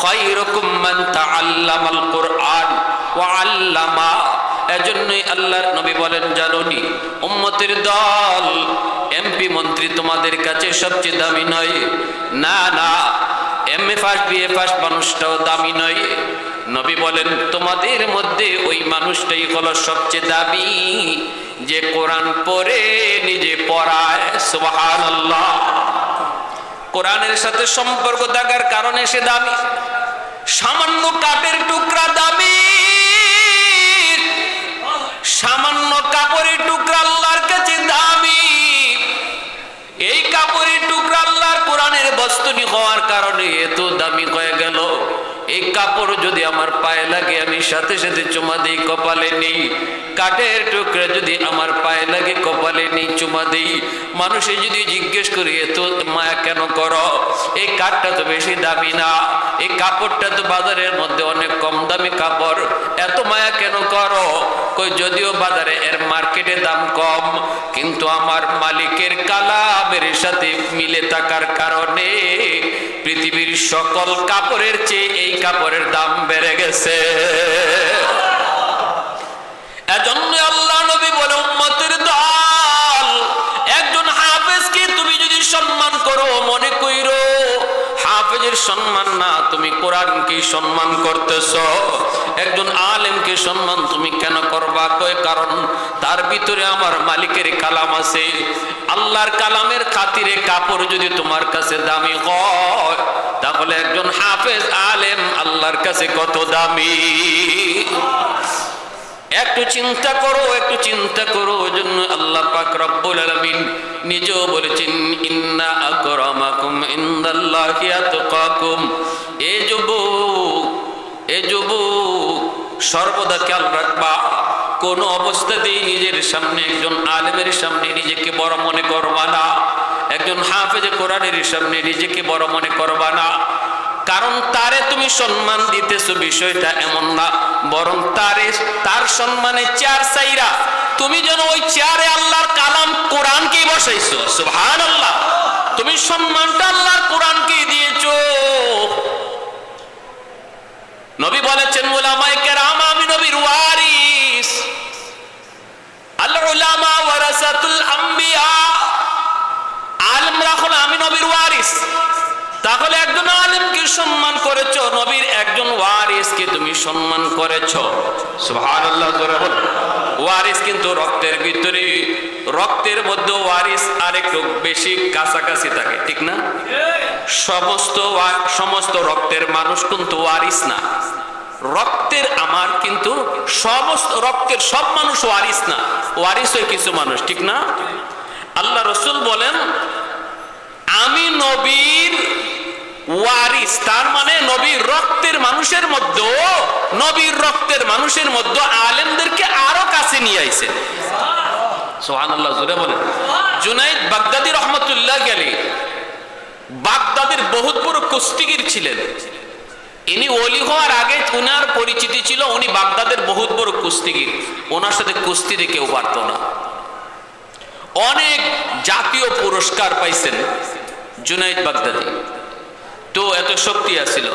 খায়রুকুম মান তাআল্লামাল কুরআন ওয়া আল্লামা। এজন্যই আল্লাহর নবী বলেন, জানোনি, উম্মতের দল এমপি মন্ত্রী তোমাদের কাছে সবচেয়ে দামি নয়। না না M A first, BA first মানুষটাও দামি নয়। নবী বলেন, তোমাদের মধ্যে ওই মানুষটাই হলো সবচেয়ে দামি। যে কোরআন পড়ে, নিজে পড়ায়, সুবহানাল্লাহ। কোরআনের সাথে সম্পর্ক থাকার কারণে সে দামি। সামান্য কাপের টুকরা দামি। সামান্য কাপড়ের টুকরা আল্লাহর কাছে দামি এই কাপড়ের টুকরা আল্লাহর কোরআনের বস্তুনি হওয়ার কারণে এত দামি হয়ে গেল এই কাপড় যদি আমার পায়ে লাগে আমি সাথে সাথে চুমা দিই, কপালে নেই। কাঠের টুকরা যদি আমার পায়ে লাগে, কপালে নেই চুমা দিই। মানুষে যদি জিজ্ঞেস করি এত মায়া কেন করো? এই কাঠটা তো বেশি দামি না। এই কাপড়টা তো বাজারের মধ্যে অনেক কম দামি কাপড়। এত মায়া কেন করো? কই, যদিও বাজারে এর মার্কেটে দাম কম, কিন্তু আমার মালিকের কালামের সাথে মিলে থাকার কারণে পৃথিবীর সকল কাপড়ের চেয়ে এই কাপড়ের দাম বেড়ে গেছে। এজন্য আল্লাহ সম্মান না, তুমি কোরআনকে সম্মান করতেছ। একজন আলেমকে সম্মান তুমি কেন করবা? কয় কারণ, তার ভিতরে আমার মালিকের কালাম আছে। আল্লাহর কালামের খাতিরে কাপড় যদি তোমার কাছে দামি হয়, তাহলে একজন হাফেজ আলেম আল্লাহর কাছে কত দামি? একটু চিন্তা করো, একটু চিন্তা করো জন্য আল্লাহ পাক রব্বুল আলামিন নিজেও বলেছেন, ইন্না আকরামাকুম ইনদাল্লাহি আতকাকুম। এ যুবক এ যুবক, সর্বদা খেয়াল রাখবা, কোন অবস্থাতেই নিজের সামনে, একজন আলেমের সামনে নিজেকে বড় মনে করবা না, একজন হাফেজে কোরআনের সামনে নিজেকে বড় মনে করবা না। কারণ তারে তুমি সম্মান দিতেছো, বিষয়টা এমন না। বরং তারে, তার সম্মানে চেয়ার চাইরা তুমি যেন ওই চেয়ারে আল্লাহর কালাম কোরআনকে বসাইছো। সুহান আল্লাহ তুমি সম্মানটা আল্লাহর কোরআনকে দিয়েছ। নবী বলেছেন ওলামায়ে কেরাম আমি নবীর ওয়ারিস আল উলামা ওয়ারাসাতুল আম্বিয়া আলেমরা হলো আমি নবীর ওয়ারিস তাহলে একজন আলেমকে সম্মান করেছ? নবীর একজন ওয়ারিসকে তুমি সম্মান করেছ। জোরে বল ওয়ারিস কিন্তু রক্তের ভিতরে। রক্তের মধ্যে ওয়ারিস আর একটু বেশি কাছাকাছি থাকে, ঠিক না? সমস্ত সমস্ত রক্তের মানুষ কিন্তু ওয়ারিস না। রক্তের আমার কিন্তু সমস্ত, রক্তের সব মানুষ ওয়ারিস না। ওয়ারিস হয় কিছু মানুষ, ঠিক না? আল্লাহ রসুল বলেন, আমি নবীর ওয়ারিস, তার মানে নবীর রক্তের মানুষের মধ্যে, নবীর রক্তের মানুষের মধ্যে আলেমদেরকে আরও কাছে নিয়ে আইছেন সোহানাল্লাহ জুড়ে বলেন। জুনাইদ বাগদাদি রহমতুল্লাহ গেলে বাগদাদের বহুত বড় কুস্তিগির ছিলেন। ইনি ওলি হওয়ার আগে উনার পরিচিতি ছিল, উনি বাগদাদের বহুত বড় কুস্তিগির। ওনার সাথে কুস্তিতে কেউ পারত না। অনেক জাতীয় পুরস্কার পাইছেন জুনাইদ বাগদাদি। তো এত শক্তি আছিল।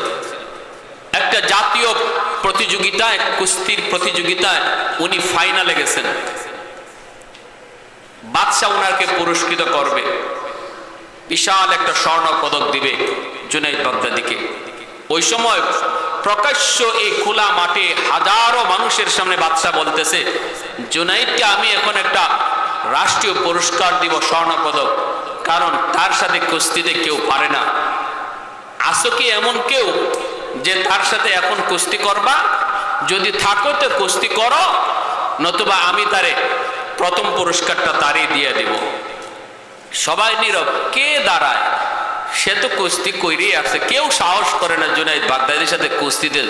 একটা জাতীয় প্রতিযোগিতায়, কুস্তির প্রতিযোগিতায় উনি ফাইনালে গেছেন। বাদশাহ উনাকে পুরস্কৃত করবে। বিশাল একটা স্বর্ণ পদক দিবে জুনাইদ বাগদাদিকে। ওই সময় প্রকাশ্য এই খোলা মাঠে হাজারো মানুষের সামনে বাদশাহ বলতেছে, জুনাইদকে আমি এখন একটা রাষ্ট্রীয় পুরস্কার দিব, স্বর্ণ পদক। কারণ তার সাথে কুস্তিতে কেউ পারে না। আসো কি এমন কেউ যে তার সাথে এখন কুস্তি করবা? যদি থাকো তো কুস্তি করো, নতুবা আমি তারে প্রথম পুরস্কারটা তারই দিয়ে দেব। সবাই নীরব, কে দাঁড়ায়? সে তো কুস্তি কইরেই আসছে কেউ সাহস করে না জুনাইদ বাগদাদির সাথে কুস্তিতে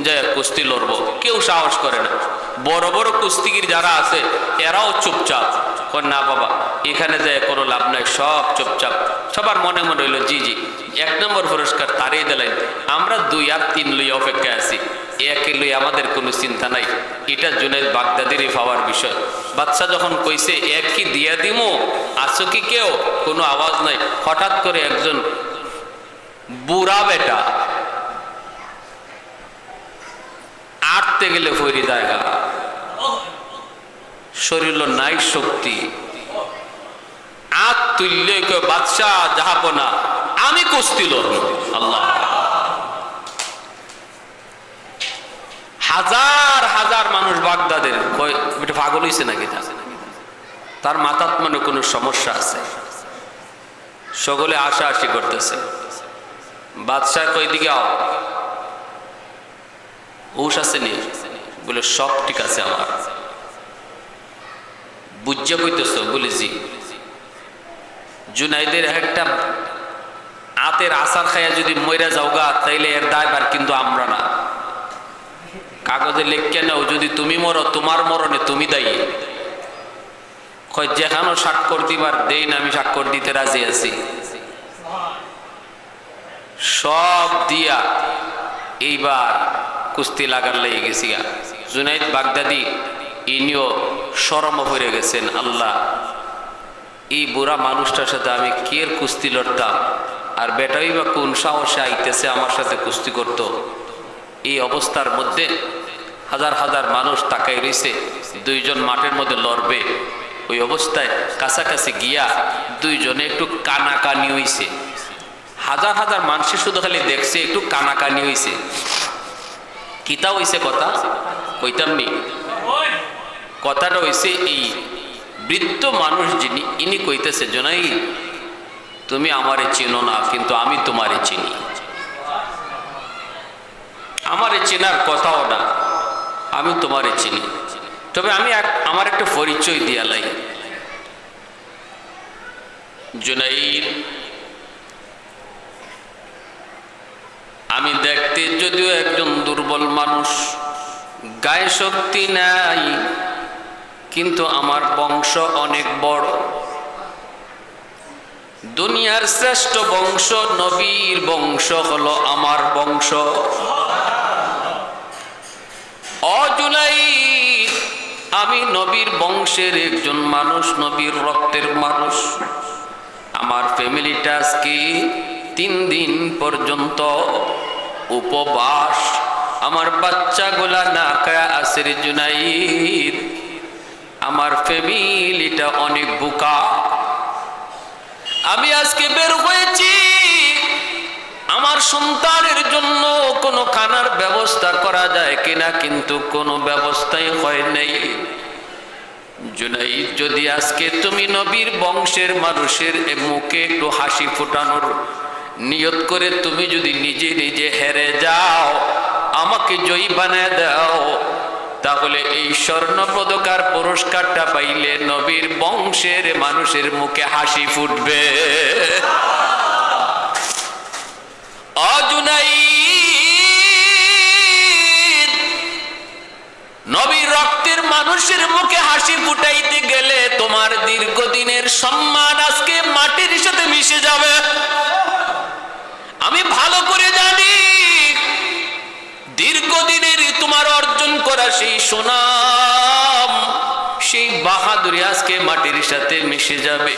যে কুস্তি লড়বো। কেউ সাহস করে না। বড় বড় কুস্তিগির যারা আছে, এরাও চুপচাপ। কয় না বাবা, এখানে যায় কোনো লাভ নাই, সব চুপচাপ। সবার মনে মনে হইল জি জি, এক নম্বর পুরস্কার তারই দিলেন। আমরা দুই আর তিন লই অপেক্ষায় আছি। একে লই আমাদের কোনো চিন্তা নাই। এটা জুনাইদ বাগদাদিরই পাওয়ার বিষয়। বাচ্চা যখন কইছে, এক কি দিয়া দিমো? আছো কি কেউ? কোনো আওয়াজ নাই। হঠাৎ করে একজন বুড়া বেটা হাঁটতে গেলে ফৈরি জায়গা শরীর নাই শক্তি। আত তুললে কেউ বাদশাহ যাহাবো না আমি কুস্তি লড়ব। আল্লাহ। হাজার হাজার মানুষ বাগদাদের পাগল হয়েছে নাকি তার মাথাত মানে কোনো সমস্যা আছে? সকলে আশা আশি করতেছে। বাদশাহ কই দিকে আও। হুশ আছে নি? বলে, সব ঠিক আছে আমার। বুঝে কইতেছ বলে জি জুনাইদের একটা আতের আসার খাইয়া যদি মইরা যাওগা তাইলে এর দায়বার কিন্তু আমরা না। কাগজে লেখকে নাও, যদি তুমি মরো, তোমার মরণে তুমি দায়ী। কয়, যেখানো স্বাক্ষর দিবার দেই না আমি স্বাক্ষর দিতে রাজি আছি। সব দিয়া এইবার কুস্তি লাগার লেগে গেছি। জুনাইদ বাগদাদি ইনিও সরম হয়ে গেছেন, আল্লাহ, এই বুড়া মানুষটার সাথে আমি কের কুস্তি লড়তাম? আর বেটাই বা কোন সাহসে আইতেছে আমার সাথে কুস্তি করত? এই অবস্থার মধ্যে হাজার হাজার মানুষ তাকাই রয়েছে দুইজন মাঠের মধ্যে লড়বে। ওই অবস্থায় কাছাকাছি গিয়া দুইজনে একটু কানাকানি হইছে। হাজার হাজার মানুষের শুধু খালি দেখছে, একটু কানাকানি হইছে। কিতা হইছে কথা? কইতাম নি কথাটা হইছে এই বৃত্ত মানুষ যিনি, ইনি কইতেছে, জনাই, তুমি আমারে চেনো না, কিন্তু আমি তোমারে চিনি। আমারে চেনার কথাও না, আমি তোমারে চিনি। তবে আমি আমার একটা পরিচয় দিয়া লাই। জুনাইদ আমি দেখতে যদিও একজন দুর্বল মানুষ, গায়ে শক্তি নাই। কিন্তু আমার বংশ অনেক বড়। দুনিয়ার শ্রেষ্ঠ বংশ নবীর বংশ হলো আমার বংশ। অজুলাই আমি নবীর বংশের একজন মানুষ, নবীর রক্তের মানুষ। আমার ফ্যামিলিটা আজকে তিন দিন পর্যন্ত উপবাস। আমার বাচ্চাগুলা না খায়া আসের জুনাইদ। আমার ফ্যামিলিটা অনেক বোকা। আমি আজকে বের হয়েছি। আমার সন্তানের জন্য কোনো খানার ব্যবস্থা করা যায় কিনা কিন্তু কোনো ব্যবস্থাই হয় নাই। জুনাইদ, যদি আজকে তুমি নবীর বংশের মানুষের মুখে একটু হাসি ফোটানোর নিয়ত করে তুমি যদি নিজে নিজে হেরে যাও, আমাকে জয়ী বানায় দাও। তাহলে এই স্বর্ণ পদকার পুরস্কারটা পাইলে নবীর বংশের মানুষের মুখে হাসি ফুটবে। বাহাদুরি আজকে মাটির সাথে মিশে যাবে।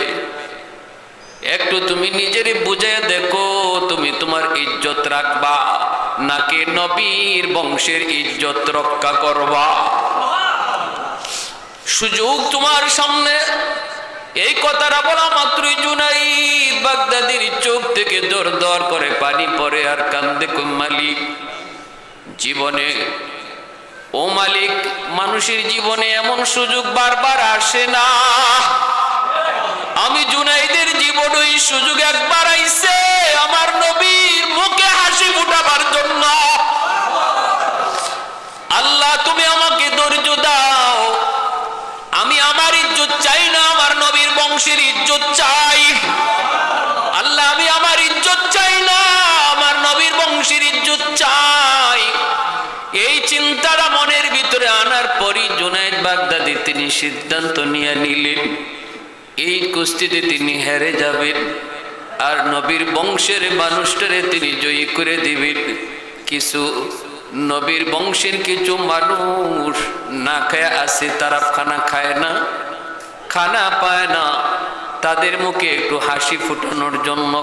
একটু তুমি নিজেরই বুঝে দেখো, তুমি তোমার ইজ্জত রাখবা, নাকি নবীর বংশের ইজ্জত রক্ষা করবা। সুযোগ তোমার সামনে। এই কথাটা বলা মাত্রই জুনাই বাগদাদির চোখ থেকে দর দর করে পানি পরে আর কান্দে কই মালিক জীবনে ও মালিক, মানুষের জীবনে এমন সুযোগ বারবার আসে না। আমি জুনাইদের জীবন ওই সুযোগ একবার আইছে, আমার নবীর মুখে হাসি ফুটাবার জন্য। আল্লাহ, তুমি আমাকে ধৈর্য দাও। আমি আমার ইজ্জত চাই না, আমার নবীর বংশের ইজ্জত চাই। আল্লাহ, আমি আমার ইজ্জত চাই না, আমার নবীর বংশের ইজ্জত চাই। বাগদাদি তিনি সিদ্ধান্ত নিয়ে নিলেন, এই কুস্তিতে তিনি হেরে যাবেন, আর নবীর বংশের মানুষটারে তিনি জয়ী করে দিবেন। কিছু নবীর বংশের কিছু মানুষ না খায় আসে তারা খানা খায় না, খানা পায় না, তাদের মুখে একটু হাসি ফুটানোর জন্য।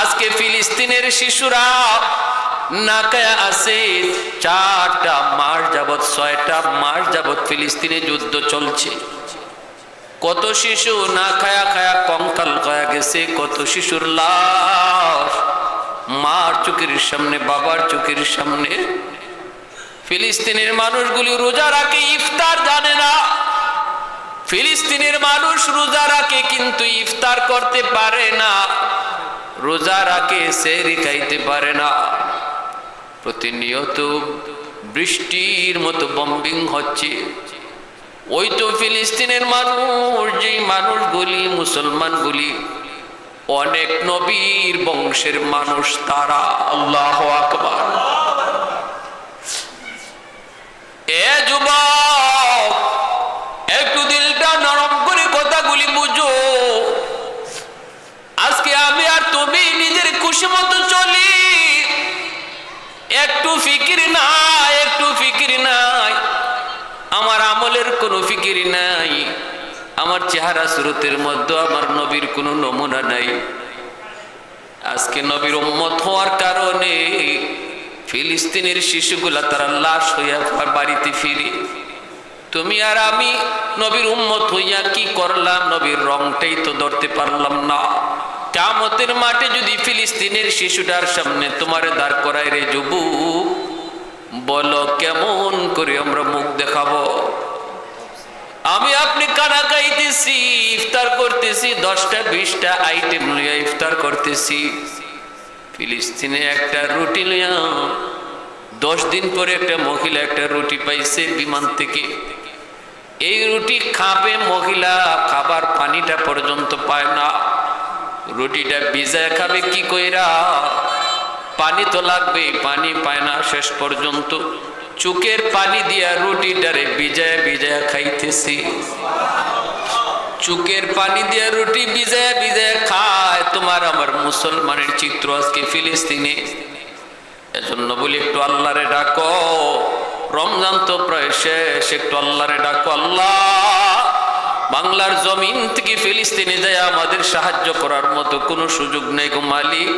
আজকে ফিলিস্তিনের শিশুরা না খায়া আছে চারটা মাস যাবৎ, ছয়টা মাস যাবৎ ফিলিস্তিনে যুদ্ধ চলছে। কত শিশু না খায়া খায়া কঙ্কাল খায়া গেছে, কত শিশুর লাশ মার চোখের সামনে, বাবার চোখের সামনে। ফিলিস্তিনের মানুষগুলি রোজা রাখে, ইফতার জানে না। ফিলিস্তিনের মানুষ রোজা রাখে, কিন্তু ইফতার করতে পারে না। রোজা রাখে সেরি খাইতে পারে না। প্রতিনিয়ত বৃষ্টির মতো বম্বিং হচ্ছে। ওই তো ফিলিস্তিনের মানুষ, যেই মানুষগুলি মুসলমানগুলি অনেক নবীর বংশের মানুষ তারা, আল্লাহ আকবার। এ যুবক, একটু দিলটা নরম করে কথাগুলি বুঝো। আজকে আমি আর তুমি নিজের খুশি মতো চলি। একটু ফিকির নাই, একটু ফিকির নাই। আমার আমলের কোনো ফিকির নাই। আমার চেহারা সুরতের মধ্যে আমার নবীর কোনো নমুনা নাই। আজকে নবীর উম্মত হওয়ার কারণে ফিলিস্তিনের শিশুগুলা তারা লাশ হইয়া বাড়িতে ফিরে। তুমি আর আমি নবীর উম্মত হইয়া কি করলাম? নবীর রংটাই তো ধরতে পারলাম না। কামতের মাঠে যদি ফিলিস্তিনের শিশুটার সামনে তোমার দাঁড় করায় রে যুবু, বলো কেমন করে আমরা মুখ দেখাবো? আমি আপনি কানা গাইতেছি, ইফতার করতেছি, দশটা, বিশটা আইটেম লইয়া ইফতার করতেছি। ফিলিস্তিনে একটা রুটি লইয়া, দশ দিন পরে একটা মহিলা একটা রুটি পাইছে বিমান থেকে। এই রুটি খাবে মহিলা, খাবার পানিটা পর্যন্ত পায় না। রুটিটা ভিজায় খাবে কি কইরা? পানি তো লাগবে পানি পায় না শেষ পর্যন্ত। চুকের পানি দিয়া রুটিটারে ভিজায় ভিজায় খাইতেছি। চুকের পানি দিয়া রুটি ভিজায় ভিজায় খায়। তোমার আমার মুসলমানের চিত্র আজকে ফিলিস্তিনে। এজন্য বলি, একটু আল্লাহরে ডাকো। রমজান তো প্রায় শেষ, একটু আল্লাহরে ডাকো, আল্লাহ। বাংলার জমিন থেকে ফিলিস্তিনে যায় আমাদের সাহায্য করার মতো কোনো সুযোগ নেই গো মালিক।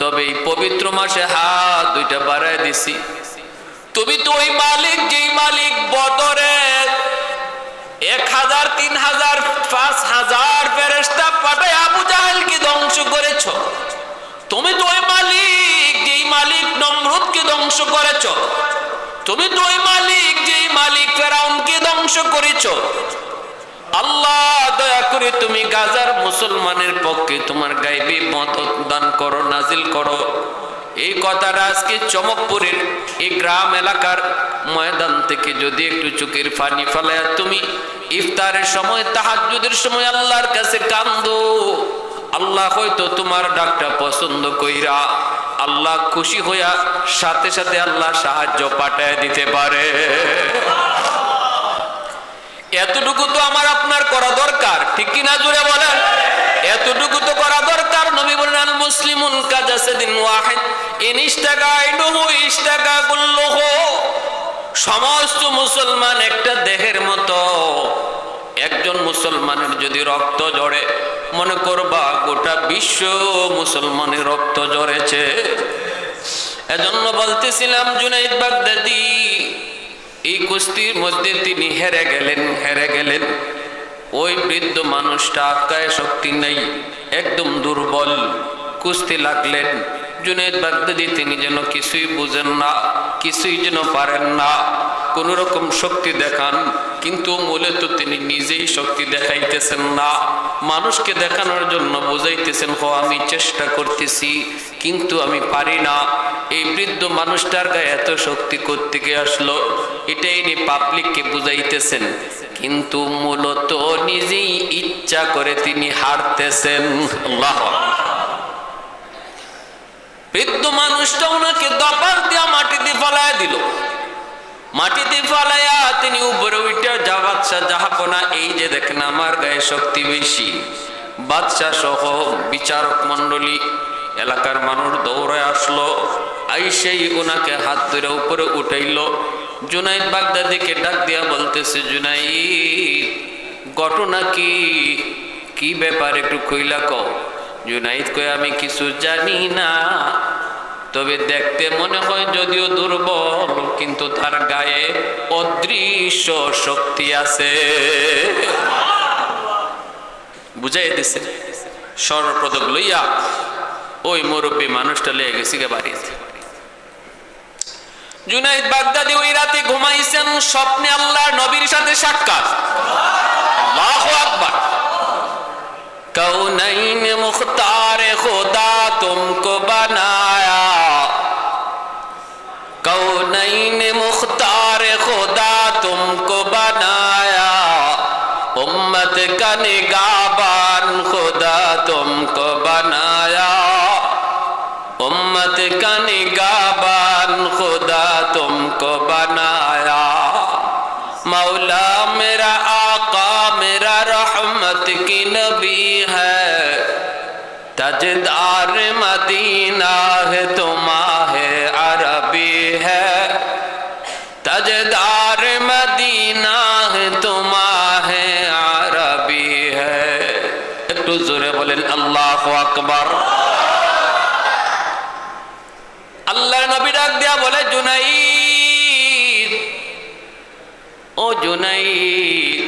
তবে এই পবিত্র মাসে হাত দুইটা বাড়ায় দিছি। তুমি তো ওই মালিক, যেই মালিক বদরের এক হাজার, তিন হাজার, পাঁচ হাজার ফেরেস্তা পাঠায় আবু জাহেলকে ধ্বংস করেছ। তুমি তো ওই মালিক, যেই মালিক নমরুদকে ধ্বংস করেছ। তুমি তো ওই মালিক, যেই মালিক ফেরাউনকে ধ্বংস করেছ। আল্লাহ, দয়া করে তুমি গাজার মুসলমানের পক্ষে তোমার গাইবি মদত দান করো, নাজিল করো। এই কথাটা আজকে চমকপুরের এই গ্রাম এলাকার ময়দান থেকে যদি একটু চোখের ফানি ফেলায়, তুমি ইফতারের সময় তাহাজুদের সময় আল্লাহর কাছে কান্দো। আল্লাহ হয়তো তোমার ডাকটা পছন্দ কইরা আল্লাহ খুশি হইয়া সাথে সাথে আল্লাহ সাহায্য পাঠায় দিতে পারে। এতটুকু তো আমার আপনার করা দরকার। ঠিক কিনা জুড়ে বলেন? এতটুকু তো করা দরকার। নবী বলেন ওয়াহিদ। ইন ইশতাকা আইনুহু ইশতাকা কুল্লুহু সমস্ত মুসলমান একটা দেহের মতো। একজন মুসলমানের যদি রক্ত জড়ে মনে করবা গোটা বিশ্ব মুসলমানের রক্ত জড়েছে এজন্য বলতেছিলাম, জুনাইদ বাগদাদি এই কুস্তির মধ্যে তিনি হেরে গেলেন হেরে গেলেন। ওই বৃদ্ধ মানুষটা আটকায় শক্তি নেই, একদম দুর্বল। কুস্তি লাগলেন। জুনেদ বাগদাদি তিনি যেন কিছুই বুঝেন না, কিছুই যেন পারেন না। কোন রকম শক্তি দেখান, কিন্তু মূলত তিনি নিজেই শক্তি দেখাইতেছেন না। মানুষকে দেখানোর জন্য বুঝাইতেছেন, হো, আমি চেষ্টা করতেছি, কিন্তু আমি পারি না। এই বৃদ্ধ মানুষটার গায়ে এত শক্তি করতে গিয়ে আসলো? এটাই ইনি পাবলিককে বুঝাইতেছেন। কিন্তু মূলত নিজেই ইচ্ছা করে তিনি হারতেছেন। আল্লাহ বৃদ্ধ মানুষটা ওনাকে দপার দিয়া মাটিতে ফলায় দিল। মাটিতে ফলাইয়া তিনি উপরে উঠে যা বাদশাহ জাহাপনা এই যে দেখেন আমার গায়ে শক্তি বেশি। বাদশাহ সহ বিচারক মন্ডলী এলাকার মানুষ দৌড়ে আসলো। আইসেই ওনাকে হাত ধরে উপরে উঠাইল। জুনাইদ বাগদাদিকে ডাক দিয়া বলতেছে, জুনাইদ, ঘটনা কি? কি ব্যাপার একটু কইলা কও? জুনাইদ কই আমি কিছু জানি না, তবে দেখতে মনে হয় যদিও দুর্বল, কিন্তু তার গায়ে অদৃশ্য শক্তি আছে। বুঝাই দিছে সর্বপ্রথম লইয়া ওই মুরব্বী মানুষটা লেগে গেছি গে বাড়িতে। জুনাইদ বাগদাদি ওই রাতে ঘুমাইছেন, স্বপ্নে আল্লাহর নবীর সাথে সাক্ষাৎ। আল্লাহু আকবার। কাউনাইন মুখতারে খোদা, তুমকো বানা کا نگاہ بان خدا تم کو بنایا۔ مولا میرا آقا، میرا رحمت کی نبی ہے۔ تجدار مدینہ ہے تماہ عربی ہے۔ تجدار مدینہ ہے تماہ عربی ہے۔ ایک زورے بولیں اللہ اکبر۔ ও জুনাইদ,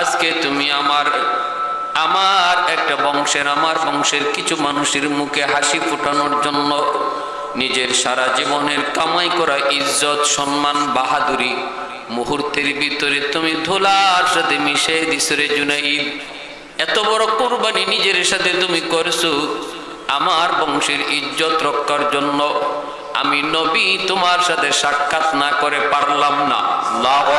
আজকে তুমি আমার আমার একটা বংশের, আমার বংশের কিছু মানুষের মুখে হাসি ফোটানোর জন্য নিজের সারা জীবনের কামাই করা ইজ্জত, সম্মান, বাহাদুরি মুহূর্তের ভিতরে তুমি ধুলার সাথে মিশে দিস রে জুনাইদ। এত বড় কোরবানি নিজের সাথে তুমি করছ। আমার বংশের ইজ্জত রক্ষার জন্য আমি নবী, তোমার সাথে সাক্ষাৎ না করে পারলাম না। আল্লাহু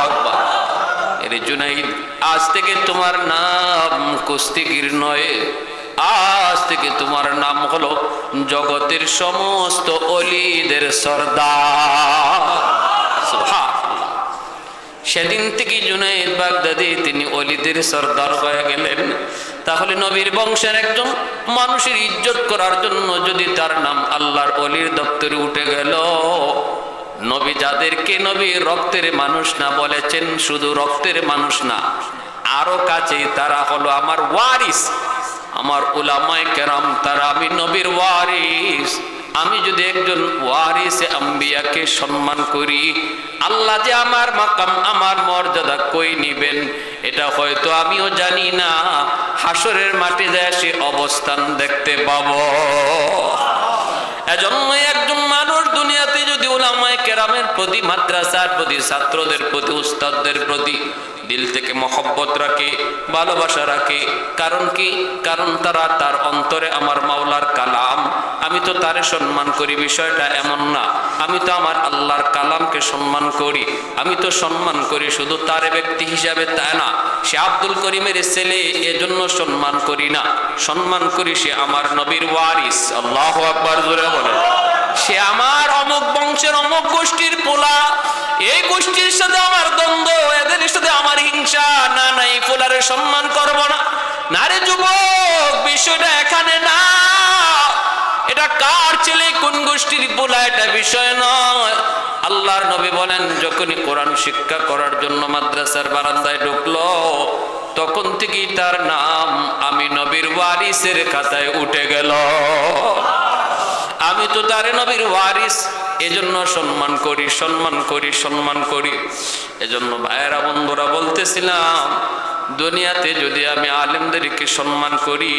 জুনাইদ, আজ থেকে তোমার নাম কুস্তিগির নয়। আজ থেকে তোমার নাম হলো জগতের সমস্ত অলিদের সর্দার। সেদিন থেকে জুনাইদ বাগদাদি, তিনি অলিদের সর্দার হয়ে গেলেন। তাহলে নবীর বংশের একজন মানুষের ইজ্জত করার জন্য যদি তার নাম আল্লাহর অলির দপ্তরে উঠে গেল, নবী যাদেরকে নবী রক্তের মানুষ না বলেছেন, শুধু রক্তের মানুষ না, আরও কাছে তারা হলো আমার ওয়ারিস। আমার উলামায় কেরাম, তারা আমি নবীর ওয়ারিস। আমি যদি একজন ওয়ারিসে আম্বিয়াকে সম্মান করি, আল্লাহ যে আমার মাকাম, আমার মর্যাদা কই নিবেন? এটা হয়তো আমিও জানি না। হাসরের মাটি যায় সে অবস্থান দেখতে পাব। এজন্য একজন মানুষ দুনিয়াতে যদি ওলামায় কেরামের প্রতি, মাদ্রাসার প্রতি, ছাত্রদের প্রতি, উস্তাদদের প্রতি দিল থেকে মহব্বত রাখে, ভালোবাসা রাখে। কারণ কি? কারণ তারা তার অন্তরে আমার মাওলার কালাম। আমি তো তারে সম্মান করি, বিষয়টা এমন না। আমি তো আমার আল্লাহর কালামকে সম্মান করি। আমি তো সম্মান করি, শুধু তার ব্যক্তি হিসাবে তাই না। সে আব্দুল করিমের ছেলে, এজন্য সম্মান করি না। সম্মান করি সে আমার নবীর ওয়ারিস। আল্লাহ আকবার, জোরে বলে সে আমার অমুক বংশের অমুক গোষ্ঠীর পোলা। এই গোষ্ঠীর সাথে আমার দ্বন্দ্ব, এদের সাথে আমার হিংসা। না না, এই পোলারে সম্মান করব না। না রে যুবক, বিষয়টা এখানে না। এটা কার ছেলে, কোন গোষ্ঠীর পোলা, এটা বিষয় নয়। আল্লাহর নবী বলেন, যখনই কোরআন শিক্ষা করার জন্য মাদ্রাসার বারান্দায় ঢুকলো, তখন থেকেই তার নাম আমি নবীর ওয়ারিসের খাতায় উঠে গেল। আমি তো তারে নবীর ওয়ারিস। এজন্য সম্মান করি সম্মান করি সম্মান করি। এজন্য ভাইয়েরা, বন্ধুরা, বলতেছিলাম, দুনিয়াতে যদি আমি আলেমদেরকে সম্মান করি,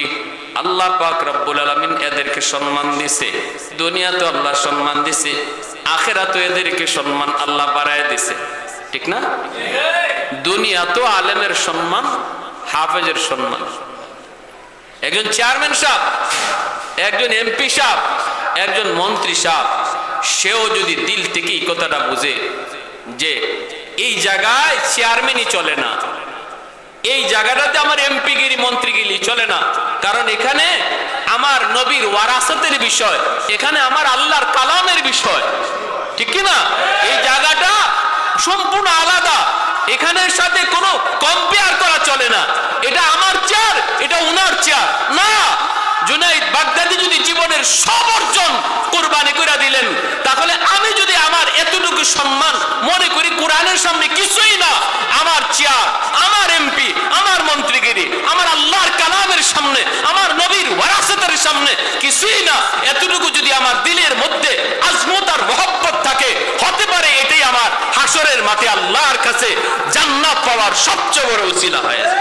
আল্লাহ পাক রব্বুল আলমিন এদেরকে সম্মান দিছে। দুনিয়াতে আল্লাহ সম্মান দিছে আখেরাতে এদেরকে সম্মান আল্লাহ বাড়ায় দিছে। ঠিক না? দুনিয়া তো আলেমের সম্মান, হাফেজের সম্মান। একজন চেয়ারম্যান সাহেব, একজন এমপি সাহেব একজন মন্ত্রী সাহেব, সেও যদি দিল থেকে এই কথাটা বুঝে যে এই জায়গায় চেয়ারম্যানই চলে না, এই জায়গাটাতে আমার এমপি গিরি মন্ত্রীগিরি চলে না, কারণ এখানে আমার নবীর ওয়ারাসতের বিষয়, এখানে আমার আল্লাহর কালামের বিষয়, ঠিক কি না এই জায়গাটা সম্পূর্ণ আলাদা, এখানের সাথে কোনো কম্পেয়ার করা চলে না, এটা আমার চেয়ার এটা ওনার চেয়ার না। জুনাইদ বাগদাদি যদি জীবনের সব অর্জন কোরবানি করে দিলেন, তাহলে আমি যদি আমার এতটুকু সম্মান মনে করি কোরআনের সামনে কিছুই না, আমার চেয়ার, আমার এমপি আমার মন্ত্রীগিরি, আমার আল্লাহর কালামের সামনে, আমার নবীর ওয়ারাসতের সামনে কিছুই না, এতটুকু যদি আমার দিলের মধ্যে আজমত আর মহব্বত থাকে, হতে পারে এটাই আমার হাসরের মাঠে আল্লাহর কাছে জান্নাত পাওয়ার সবচেয়ে বড় উচিলা হয়ে। যায়